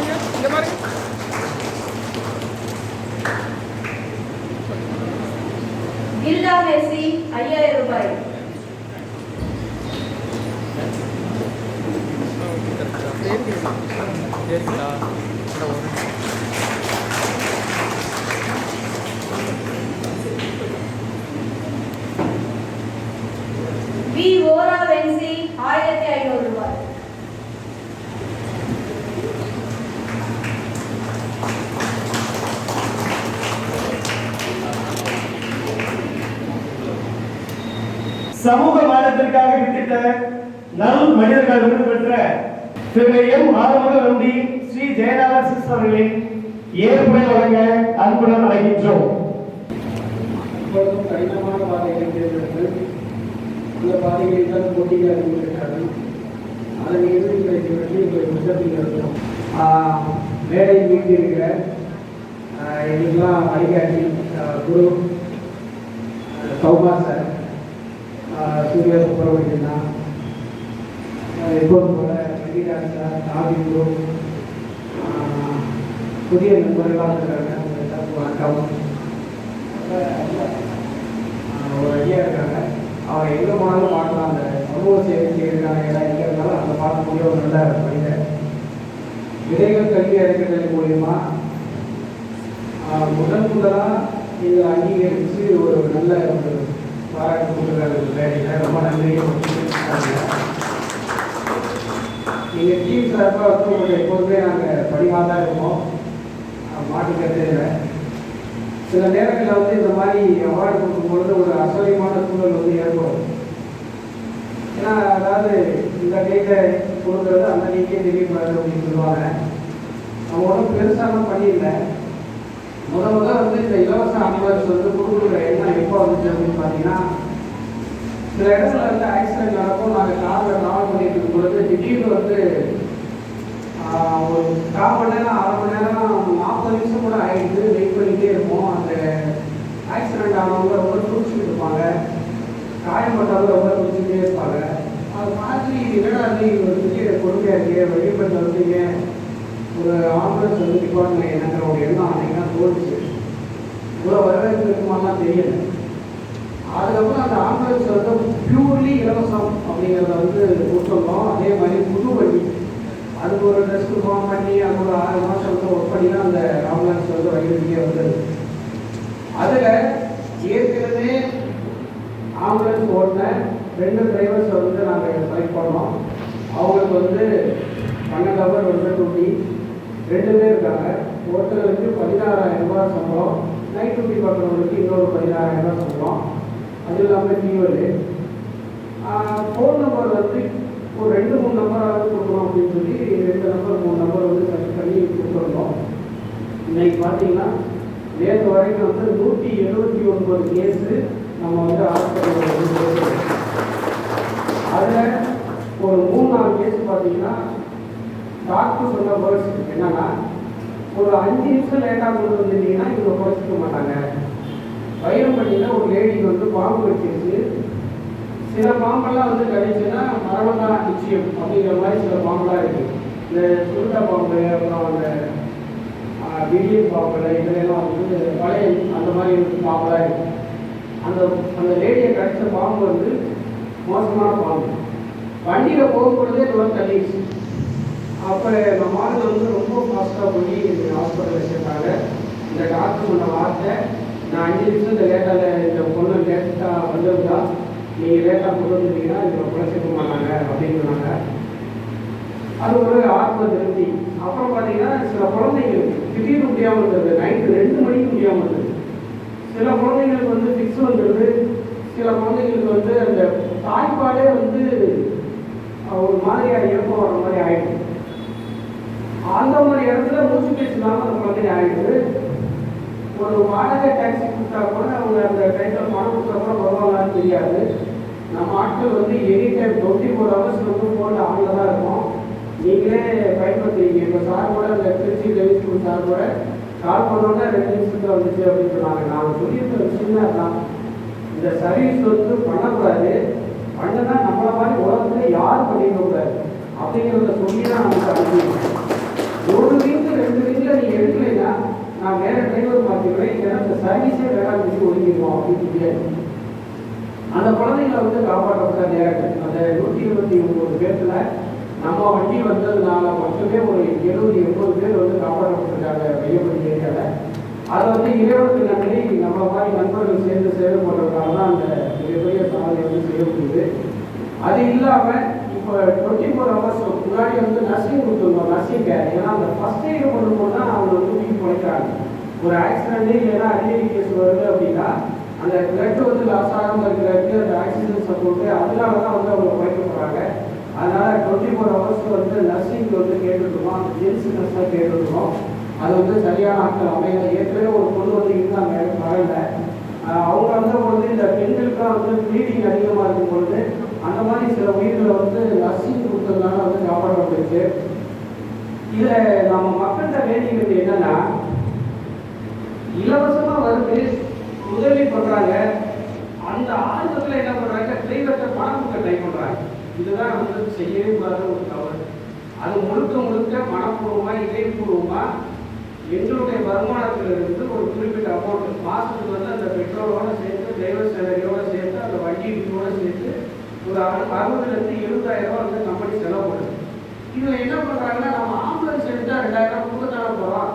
பாருங்க இங்க பாருங்க ஐயாயிரம் ரூபாய். வி ஓரா வென்சி ஆயிரத்தி ஐநூறு ரூபாய். சமூக மாற்றத்திற்காக வித்திட்ட நல் மனிதர்கள் விருது பெற்ற திரு எம் ஆறுமுக நம்பி ஸ்ரீ ஜெயநாதன் சிஸ்டர் அவர்களின் ஏற்புரை வழங்க அன்புடன் அழைக்கின்றோம். கடினமான பாதைகளை தேர்ந்தெடுத்து அந்த பாதைகளில் தான் போட்டியில் அறிவிக்கிறார்கள் அதன் இறுதிகளை வெற்றி உங்களை புத்தகத்தில் இருக்கும் மேடை மீண்டு இருக்கிற ஆஹ், எங்களுக்கெல்லாம் வழிகாட்டி குரு சௌமா சார் சார் புதிய நண்பர்களாக இருக்கிறாங்க வணக்கம். ஒரு ஐயா இருக்காங்க. அவங்க எங்கே போனாலும் பார்க்கலாம் அந்த சமூக சேவை செய்யறதுக்கான இடம் எங்கே இருந்தாலும் அந்த பார்க்கக்கூடிய ஒரு நல்ல மனிதர். விதைகள் கல்வி அளிக்கிறது மூலியமா ஆஹ் முதல் முதலாக இதை அங்கீகரித்து ஒரு நல்ல ஒரு பாராட்டு கொடுக்குற வேலையில். ரொம்ப நன்றியை நீங்கள் டீம் சார்பாக வந்து உங்களுக்கு எப்போதுமே நாங்கள் பணிவாக தான் இருக்கோம் மாட்டுக்கிறதே இல்லை சில நேரங்களில் வந்து இந்த மாதிரி அவார்டு கொடுக்கும்பொழுது ஒரு அசௌகரியமான சூழல் வந்து ஏற்படும். ஏன்னா அதாவது இந்த டேட்டை கொடுக்குறது அந்த டேட்டே தெரியக்கூடாது அப்படின்னு சொல்லுவாங்க. அவங்க ஒன்றும் பெருசாலாம் பண்ணிடல. முத முதல் வந்து இந்த இலவச அனிவர்ஸ் வந்து கொடுக்குற எண்ணம் எப்போ வந்துச்சு அப்படின்னு பார்த்தீங்கன்னா சில இடத்துல வந்து ஆக்சிடென்ட் நடக்கும். நாங்கள் காரில் ட்ராவல் பண்ணிட்டு இருக்கும் பொழுது திடீர்னு வந்து ஒரு கால் மணி நேரம் அரை மணி நேரம் நாற்பது நிமிஷம் கூட ஆயிடுது வெயிட் பண்ணிகிட்டே இருப்போம். அந்த ஆக்சிடென்ட் ஆனவங்க ரொம்ப துடிச்சிட்டு இருப்பாங்க. காயப்பட்டவங்க ரொம்ப துடிச்சிட்டே இருப்பாங்க. அது மாதிரி என்னடா நீ ஒரு திடீர் கொடுமையாக இருக்கே? வெளிப்பட்டு வந்தீங்க ஒரு ஆம்புலன்ஸ் வந்து டிபார்ட்மெண்ட் என்னங்கிற ஒரு எண்ணம் அன்றைக்கி தான் தோணுச்சு. இவ்வளோ வரவேற்பு இருக்குமாலாம் தெரியல. ஆம்புலன்ஸ் வந்து பியூர்லி இலவசம் அப்படிங்கிறத வந்து கொடுத்துருந்தோம் அதே மாதிரி புது வண்டி அதுக்கு ஒரு டெஸ்ட் ஃபார்ம் பண்ணி அது ஒரு ஆறு மாதம் வந்து ஒர்க் பண்ணி தான் அந்த ஆம்புலன்ஸ் வந்து வண்டியே வந்தது. அதில் ஏற்கனவே ஆம்புலன்ஸ் ஓட்டின ரெண்டு டிரைவர்ஸை வந்து நாங்கள் செலக்ட் பண்ணோம். அவங்களுக்கு வந்து பன்னெண்டு ஹவர் வந்து டூட்டி ரெண்டு பேர் இருக்காங்க. ஒருத்தருக்கு பதினாறாயிரம் ரூபாய் சம்பளம். நைட் டூட்டி பார்க்குறவங்களுக்கு இன்னொரு பதினாறாயிரம் ரூபாய் சம்பளம். அது இல்லாமல் ஃபீவரு ஃபோன் நம்பர் வந்து ஒரு ரெண்டு மூணு நம்பராக கொடுக்கணும் அப்படின்னு சொல்லி ரெண்டு நம்பர் மூணு நம்பர் வந்து செலக்ட் பண்ணி கொடுத்துருந்தோம். இன்னைக்கு பார்த்தீங்கன்னா நேற்று வரைக்கும் வந்து நூற்றி எழுபத்தி ஒன்பது கேஸு நம்ம வந்து ஹாஸ்பிட்டலில் அதில் ஒரு மூணு நாலு கேஸ் பார்த்தீங்கன்னா டாக்டர் சொன்ன வேர்ட்ஸ் என்னன்னா ஒரு அஞ்சு நிமிஷம் லேட்டாக கொண்டு வந்துட்டீங்கன்னா இவங்க குறைச்சிக்க மாட்டாங்க. வைரம்பட்டியில் ஒரு லேடிக்கு வந்து பாம்பு வச்சிருச்சு சில பாம்பெல்லாம் வந்து கடிச்சுன்னா மரணம் தான் நிச்சயம் அப்படிங்கிற மாதிரி சில பாம்பெல்லாம் இருக்கு. இந்த சுருட்டா பாம்பு அப்புறம் அந்த பிடிஎம் பாம்புல இதெல்லாம் வந்து பழைய அந்த மாதிரி பாம்பெல்லாம் இருக்கு. அந்த அந்த லேடியை கடித்த பாம்பு வந்து மோசமான பாம்பு. வண்டியில் போகும்பொழுதே இது வந்து தள்ளிடுச்சு. அப்போ நம்ம ஆளுங்க வந்து ரொம்ப ஃபாஸ்ட்டாக போய் ஹாஸ்பிட்டலில் சேர்த்தாங்க இந்த டாக்டர் சொன்ன வார்த்தை நான் அஞ்சு நிமிஷம் இந்த லேட்டாக இந்த பொண்ணு லேட்டாக வந்திருந்தா நீங்கள் லேட்டாக கொண்டு வந்துட்டீங்கன்னா இவங்க கொலை சேர்க்க மாட்டாங்க அப்படின்னு சொன்னாங்க. அது ஒரு ஆத்ம திருப்தி அப்புறம் பார்த்தீங்கன்னா சில குழந்தைங்களுக்கு திடீர்னு முடியாமல் இருந்தது. நைட்டு ரெண்டு மணிக்கு முடியாமல் இருந்தது. சில குழந்தைங்களுக்கு வந்து ஃபிக்ஸ் வந்துடுது சில குழந்தைங்களுக்கு வந்து அந்த தாய்ப்பாலே வந்து ஒரு மாதிரியாக இறக்கம் வர மாதிரி ஆகிடுது அந்த மாதிரி இடத்துல மூச்சு பேசினாலும் அந்த குழந்தைங்க ஆகிடுது ஒரு வாடகை டாக்ஸி கொடுத்தா கூட அவங்க அந்த டைட்டில் பணம் கொடுத்தா கூட வருவாங்களான்னு தெரியாது. நம்ம ஆட்கள் வந்து any time twenty four hours வந்து ஃபோனில் ஆனில் தான் இருக்கும். நீங்களே பயன்படுத்துறீங்க இப்போ சார் கூட அந்த திருச்சி டெலிவரி ஸ்கூல் சார் கூட கால் பண்ணோன்னே ரெண்டு நிமிஷத்தில் வந்துச்சு அப்படின்னு சொன்னாங்க. நான் சொல்லியிருந்த விஷயம் தான் இந்த சர்வீஸ் வந்து பண்ணக்கூடாது. பண்ணனா நம்மள மாதிரி உலகத்தில் யார் பண்ணிக்க கூடாது. அப்படிங்கிறத சொல்லி தான் நமக்கு அனுப்பிடுவோம் ஒரு வீக் நான் வேற டிரைவர் மாற்றிடுவேன் இல்லைன்னா இந்த சர்வீஸே வேணாம் வச்சு ஒதுக்கிடுவோம் அப்படின்னு முடியாது அந்த குழந்தைங்களை வந்து காப்பாற்றப்பட்ட நேரங்கள் அந்த நூற்றி இருபத்தி ஒன்பது பேர்த்துல நம்ம வண்டி வந்ததுனால மட்டுமே ஒரு எழுபது எண்பது பேர் வந்து காப்பாற்றப்பட்டிருக்காங்க வெய்யப்படி ஏரியாவில் அதை வந்து இறைவனுக்கு நன்றி. நம்ம மாதிரி நண்பர்கள் சேர்ந்து சேவை பண்ணுறதுனால தான் அந்த மிகப்பெரிய சாதனை வந்து செய்ய முடியுது. அது இல்லாமல் இப்போ டுவெண்ட்டி ஃபோர் ஹவர்ஸ் முன்னாடி வந்து நர்சிங் கொடுத்துருந்தோம் நர்சிங் கேர் ஏன்னா அந்த ஃபஸ்ட் எய்டு பண்ணும்போது தான் அவங்க வந்து உயிர் பிழைக்கிறாங்க. ஒரு ஆக்சிடென்ட் இல்லைன்னா அடிக்கடி கேஸ் வருது அப்படின்னா அந்த பிளட் வந்து லாஸ் ஆகாமல் இருக்கிறதுக்கு அந்த ஆக்சிஜன் சப்போர்ட்டு அதனால தான் வந்து அவங்க பிழைக்க போகிறாங்க அதனால் டுவெண்ட்டி ஃபோர் ஹவர்ஸ் வந்து நர்சிங் வந்து கேட்டுருக்கோம் அந்த ஜென்ஸ் நர்ஸாக கேட்டுருக்கோம். அது வந்து சரியான ஆட்கள் அமையல. ஏற்கனவே ஒரு பொண்ணு வந்து இருந்தாங்க வரல அவங்க வந்த பொழுது இந்த பெண்களுக்குலாம் வந்து ப்ளீடிங் அதிகமாக இருக்கும் பொழுது அந்த மாதிரி சில உயிர்களை வந்து நர்சிங் கொடுத்ததுனால வந்து காப்பாற்றப்பட்டிருக்கு இதில் நம்ம மக்கள்கிட்ட வேண்டியது என்னன்னா இலவசமாக வருது உதவி பண்ணுறாங்க அந்த ஆர்வத்தில் என்ன பண்ணுறாங்க டிரைவர்கிட்ட பணம் கொடுக்க ட்ரை பண்ணுறாங்க இதுதான் வந்து செய்யவே கூடாத ஒரு தவறு. அது முழுக்க முழுக்க பணப்பூர்வமாக இடைப்பூர்வமாக எங்களுடைய வருமானத்திலிருந்து ஒரு குறிப்பிட்ட அமௌண்ட் மாதத்துக்கு வந்து அந்த பெட்ரோலோட சேர்த்து டிரைவர் சேலரியோடு சேர்த்து அந்த வண்டி வீட்டோடு சேர்த்து ஒரு அறு- அறுபதுல இருந்து எழுபதாயிரம் ரூபாய் வந்து கம்பெனி செலவு பண்ணுது. இதுல என்ன பண்றாங்கன்னா நம்ம ஆம்புலன்ஸ் எடுத்தா ரெண்டாயிரம் ரூபாய் கொடுக்க தானே போறோம்.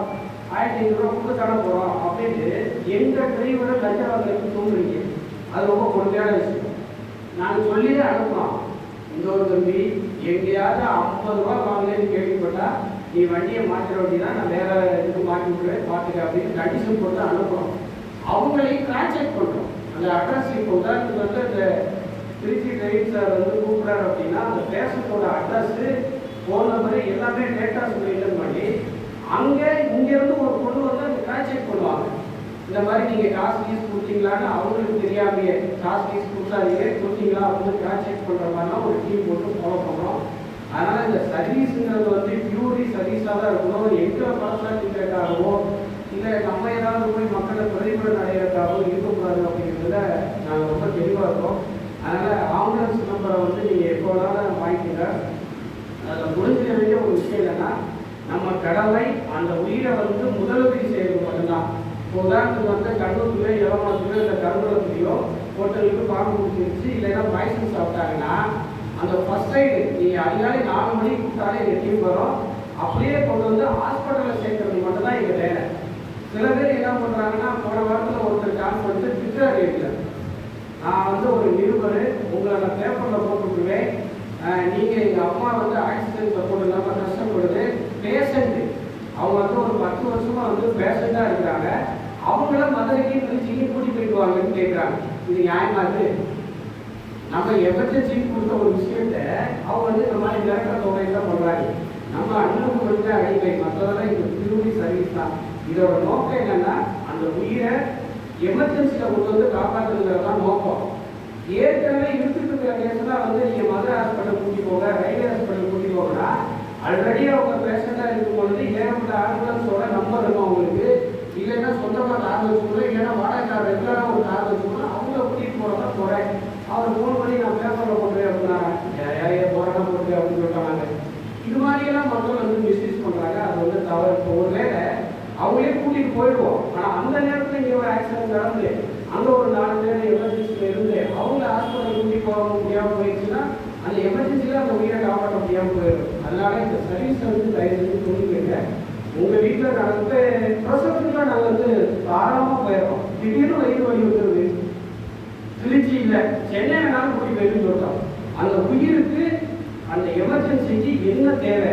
ஆயிரத்தி ஐநூறு ரூபாய் கொடுக்க தானே போறோம் அப்படின்ட்டு எங்க டிரைவரை லஞ்ச வாங்கலுக்கு தூங்குறீங்க? அது ரொம்ப கொடுமையான விஷயம். நாங்கள் சொல்லியே அனுப்புறோம். இந்த ஒரு தம்பி எங்கேயாவது ஐம்பது ரூபா வாங்கலன்னு கேள்விப்பட்டா நீ வண்டியை மாற்ற வேண்டியதா நான் வேற இதுக்கு மாற்றி விட்டுறேன் பார்த்துக்க அப்படின்னு கண்டிஷன் போட்டு அனுப்புறோம். அவங்களையும் கிராஸ் செக் பண்றோம். அந்த அட்ரஸ் இப்போ உதாரணத்துக்கு வந்து இந்த திருச்சி டிரைவிங் சார் வந்து கூப்பிட்றாரு அப்படின்னா அந்த பேஷண்டோட அட்ரஸ்ஸு ஃபோன் நம்பரு எல்லாமே டேட்டாஸ் மெயின்டைன் பண்ணி அங்கே இங்கேருந்து ஒரு பொண்ணு வந்து அந்த கிராஸ் செக் பண்ணுவாங்க. இந்த மாதிரி நீங்கள் காசு ஃபீஸ் கொடுத்தீங்களான்னு அவங்களுக்கு தெரியாமையே காசு ஃபீஸ் கொடுத்தாதீங்க கொடுத்தீங்களா அப்படின்னு கிராஸ் செக் பண்ணுற மாதிரிலாம் ஒரு டீம் போட்டு ஃபாலோ பண்ணுறோம் அதனால் இந்த சர்வீஸுங்கிறது வந்து பியூர்லி சர்வீஸாக தான் இருக்கணும். எங்கே பர்சனாலிட்டிக்காகவோ இல்லை நம்ம ஏதாவது போய் மக்களை பிரதிபலன் அடையிறதுக்காகவோ இருக்கக்கூடாது அப்படிங்கிறதுல நாங்கள் ரொம்ப தெளிவாக இருக்கோம் அதனால் ஆம்புலன்ஸ் நம்பரை வந்து நீங்கள் எப்போ வேணாலும் அதில் புரிஞ்சுக்க வேண்டிய ஒரு விஷயம் என்னென்னா நம்ம கடமை அந்த உயிரை வந்து முதலுதவி செய்யறது மட்டும்தான். இப்போ உதாரணத்துக்கு வந்து கண்ணூர்லையோ இளமணத்துலையோ இல்லை கருங்குளத்துலையோ ஒருத்தருக்கு பாம்பு பிடிச்சிருச்சு இல்லைன்னா பாய்சன் சாப்பிட்டாங்கன்னா அந்த ஃபர்ஸ்ட் எய்டு நீங்கள் அதிகாலை நாலு மணிக்கு கொடுத்தாலே எங்கள் டீம் வரும். அப்படியே கொண்டு வந்து ஹாஸ்பிட்டலில் சேர்க்கறது மட்டும்தான் எங்கள் வேலை சில பேர் என்ன பண்ணுறாங்கன்னா போன வாரத்தில் ஒருத்தர் கால் பண்ணிட்டு ட்விட்டர் ரேட்டில் நான் வந்து ஒரு நிருபர் உங்களை நான் பேப்பரில் போட்டுருவேன் நீங்கள் எங்கள் அம்மா வந்து ஆக்சிடென்ட் சப்போர்ட் இல்லாமல் கஷ்டப்படுது. பேஷண்ட்டு அவங்க வந்து ஒரு பத்து வருஷமாக வந்து பேஷண்ட்டாக இருக்கிறாங்க. அவங்கள மதுரைக்கு திருச்சிக்கு கூட்டி போயிட்டு வாங்கன்னு கேட்குறாங்க இது நியாயமா இது? நம்ம எமர்ஜென்சி கொடுத்த ஒரு விஷயத்த அவங்க வந்து இந்த மாதிரி மிரட்ட தொகை தான் பண்ணுறாங்க நம்ம அண்ணனுக்கு கொடுத்த அடிமை மற்றதெல்லாம் இந்த திரும்பி சர்வீஸ் தான். இதோட நோக்கம் என்னன்னா அந்த உயிரை எமர்ஜென்சியில் கொண்டு வந்து காப்பாற்றுறது தான் நோக்கம். ஏற்கனவே இருந்துட்டு இருக்கிற கேஸ்லாம் வந்து நீங்கள் மதுரை ஹாஸ்பிட்டல் கூட்டி போங்க ரயில்வே ஹாஸ்பிட்டல் கூட்டி போகனா ஆல்ரெடி அவங்க பேஷண்டாக இருக்கும் பொழுது ஏகப்பட்ட ஆம்புலன்ஸோட நம்பர் இருக்கும் அவங்களுக்கு? இல்லைன்னா சொந்தமாக கார் வச்சுக்கணும் இல்லைன்னா வாடகை கார் ரெகுலராக ஒரு கார் வச்சுக்கணும் அவங்கள கூட்டிகிட்டு போகிறதா போகிறேன் அவர் ஃபோன் பண்ணி நான் பேப்பரில் போட்டுறேன் அப்படின்னாங்க யாரையா போராட்டம் போட்டு அப்படின்னு சொல்லிட்டாங்க இது மாதிரியெல்லாம் மக்கள் வந்து மிஸ்யூஸ் பண்ணுறாங்க அது வந்து தவறு. இப்போ ஒரு வேலை அவங்களே கூட்டிகிட்டு போயிடுவோம். ஆனால் அந்த நேரத்தில் இங்கே ஒரு ஆக்சிடென்ட் நடந்து அங்கே ஒரு நாலு பேர் எமர்ஜென்சியில் இருந்து அவங்க ஹாஸ்பிட்டல் கூட்டிகிட்டு போக முடியாமல் போயிடுச்சுன்னா அந்த எமர்ஜென்சியில் அந்த உயிரை காப்பாற்ற முடியாமல் போயிடும். அதனால இந்த சர்வீஸை வந்து தயவு செஞ்சு புரிஞ்சுக்கங்க உங்கள் வீட்டில் நடந்து பிரசவத்துக்குலாம் நாங்கள் வந்து தாராளமாக போயிடுறோம். திடீர்னு வயிறு வலி வந்துருது. திருச்சி இல்லை சென்னை வேணாலும் கூட்டி போயிருந்து சொல்லிட்டோம். அந்த உயிருக்கு அந்த எமர்ஜென்சிக்கு என்ன தேவை?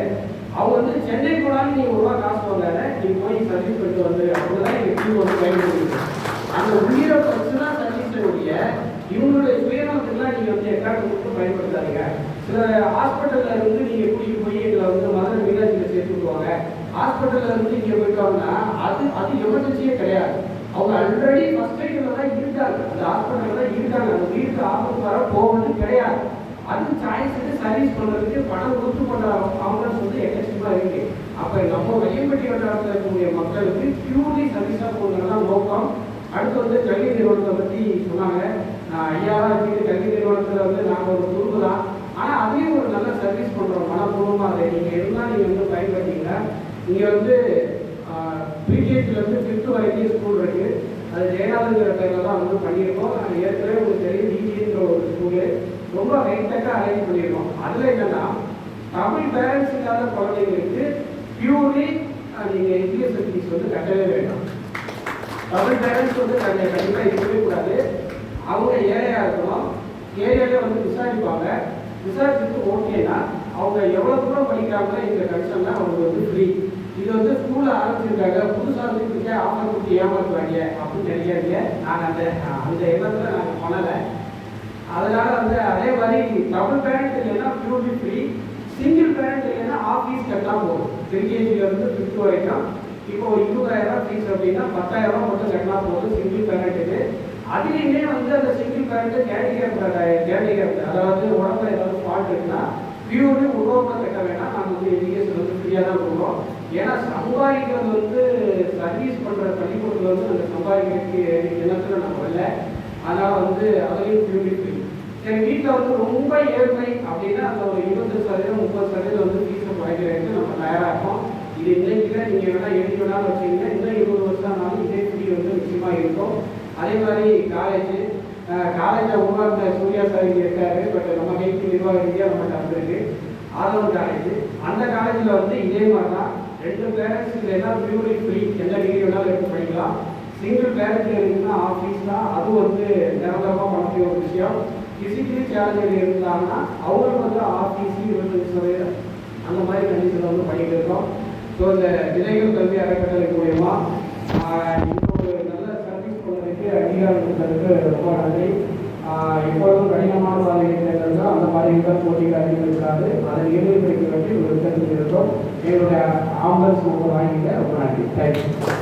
அவங்க வந்து சென்னை போனாலும் நீங்கள் ஒரு ரூபா காசு வாங்காத நீ போய் சர்வீஸ் பண்ணிட்டு வந்து அப்படிதான் எங்க டீம் வந்து பயன்படுத்தி அந்த உயிரை பிரச்சனை சர்வீஸினுடைய இவங்களுடைய சுயநலத்துக்குலாம் நீங்க வந்து எக்காட்டு கொடுத்து பயன்படுத்தாதீங்க. சில ஹாஸ்பிட்டல்ல இருந்து நீங்க கூட்டிட்டு போய் எங்களை வந்து மதுரை மீனாட்சியில சேர்த்து விடுவாங்க. ஹாஸ்பிட்டல்ல இருந்து இங்க போயிட்டோம்னா அது அது எமர்ஜென்சியே கிடையாது. அவங்க ஆல்ரெடி ஃபர்ஸ்ட் எய்டில் தான் இருக்காங்க. அந்த ஹாஸ்பிட்டலில் தான் இருக்காங்க. அந்த உயிருக்கு ஆபத்து வர போவது கிடையாது. அது வந்து சர்வீஸ் பண்ணுறதுக்கு பணம் கொடுத்து கொண்ட ஆம்புலன்ஸ் வந்து எக்கச்சக்கமா இருக்கு. அப்போ நம்ம வையம்பட்டி வட்டாரத்தில் இருக்கக்கூடிய மக்களுக்கு பியூர்லி சர்வீஸாக போகிறதுனால நோக்கம். அடுத்து வந்து கல்வி நிறுவனத்தை பற்றி சொன்னாங்க. நான் ஐயாவா கல்வி நிறுவனத்தில் வந்து நாங்கள் ஒரு குழுவு தான். ஆனால் அதையும் ஒரு நல்ல சர்வீஸ் பண்ணுறோம் மனப்பூர்வமாக அதை. நீங்கள் இருந்தால் நீங்கள் வந்து பயன்படுத்தீங்க இங்கே வந்து ப்ரீகேஜிலேருந்து ஃபிஃப்த் வரைக்கும் ஸ்கூல் இருக்குது அது ஜெயநாதங்கிற பேரில் தான் வந்து பண்ணியிருக்கோம். ஏற்கனவே உங்களுக்கு தெரியும் டிஜின்ற ஒரு ஸ்கூலு ரொம்ப ஹைடெக்காக அரேஞ்ச் பண்ணிடுவோம் அதில் என்னன்னா தமிழ் பேரண்ட்ஸ் இல்லாத குழந்தைங்களுக்கு பியூர்லி நீங்கள் இங்கிலீஷ் ஃபீஸ் வந்து கட்டவே வேண்டாம். தமிழ் பேரண்ட்ஸ் வந்து நாங்கள் கண்டிப்பாக இருக்கவே கூடாது. அவங்க ஏழையாக இருக்கணும். ஏழையிலே வந்து விசாரிப்பாங்க. விசாரிச்சுட்டு ஓகேனா அவங்க எவ்வளோ தூரம் படிக்கிறாங்களோ இந்த கன்சர்ன்ல அவங்களுக்கு வந்து ஃப்ரீ இது வந்து ஸ்கூலில் ஆரம்பிச்சிருக்காங்க. புதுசாக வந்து இதுக்கே ஆஃபர் கொடுத்து ஏமாற்றுவாங்க அப்படின்னு நினைக்காதீங்க நாங்கள் அந்த அந்த எண்ணத்துல நாங்கள் பண்ணலை. அதனால வந்து அதே மாதிரி டபுள் பேரண்ட் இல்லைன்னா பியூர்லி ஃப்ரீ சிங்கிள் பேரண்ட் இல்லைன்னா ஆஃபீஸ் கட்டலாம் போதும் எல்கேஜில இருந்து ஃபிஃப்த் வரைக்கும் இப்போ ஒரு இருபதாயிரம் ஃபீஸ் அப்படின்னா பத்தாயிரம் ரூபா மட்டும் கட்டினா போதும் சிங்கிள் பேரண்ட்டுக்கு அதுலேயுமே வந்து அந்த சிங்கிள் பேரண்ட் கேண்டிகேப் கேண்டிகேப் அதாவது உடம்புல ஏதாவது ஃபால்ட் இருக்குன்னா பியூர்லி உருவமாக கட்ட வேண்டாம் நாங்கள் வந்து எஜுகேஷன் வந்து ஃப்ரீயாக தான் கொடுக்குறோம் ஏன்னா சம்பாதிக்கிறது வந்து சர்வீஸ் பண்ணுற பள்ளிக்கூடத்தில் வந்து அந்த சம்பாதிக்கிறதுக்கு எண்ணத்தில் நம்ம வரல அதான் வந்து அதுலேயும் பியூரிஃபை என் வீட்டில் வந்து ரொம்ப ஏழ்மை அப்படின்னா அந்த ஒரு இருபது சதவீதம் முப்பது சதவீதம் வந்து ஃபீஸை குறைக்கிறதுக்கு நம்ம தயாராக இருக்கோம் இது இன்னைக்கு நீங்கள் வேணால் எழுதி வேணாலும் வச்சிங்கன்னா இன்னும் இருபது வருஷம் ஆனாலும் இதே ஃப்ரீ வந்து நிச்சயமாக இருக்கும். அதே மாதிரி காலேஜ் காலேஜில் உருவாக்குற சூர்யா சார் இங்கே இருக்காரு. பட் நம்ம கைக்கு நிர்வாக ரீதியாக நம்மகிட்ட வந்திருக்கு. ஆதவன் காலேஜ் அந்த காலேஜில் வந்து இதே மாதிரி தான் ரெண்டு பேரண்ட்ஸ் இல்லைன்னா பியூரி ஃப்ரீ எந்த டிகிரி வேணாலும் எடுத்து படிக்கலாம். சிங்கிள் பேரண்ட் இருக்குன்னா ஆஃபீஸ் தான். அது வந்து நிரந்தரமாக பண்ணக்கூடிய ஒரு விஷயம். ஃபிசிக்கலி சேலஞ்சில் இருந்தாங்கன்னா அவங்களும் வந்து ஆஃபீஸ்லேயும் இருபத்தஞ்சு சதவீதம் அந்த மாதிரி கண்டிஷனில் வந்து பண்ணிட்டு இருக்கோம். ஸோ இந்த இளைஞர் கல்வி அறக்கட்டளை மூலயமா இன்னொரு நல்ல சர்வீஸ் பண்ணுறதுக்கு அங்கீகாரம் கொடுத்ததுக்கு ரொம்ப நன்றி. எப்பொழுதும் கடினமான பாதைகளை தேர்ந்தெடுத்தால் அந்த மாதிரி தான் போட்டிகள் அதிகம் இருக்காது. அதை நிர்வகிப்பதற்கு பற்றி ஒரு தெரிஞ்சிருக்கோம் எங்களுடைய ஆம்புலன்ஸ் வாங்கிக்க ரொம்ப நன்றி. தேங்க்யூ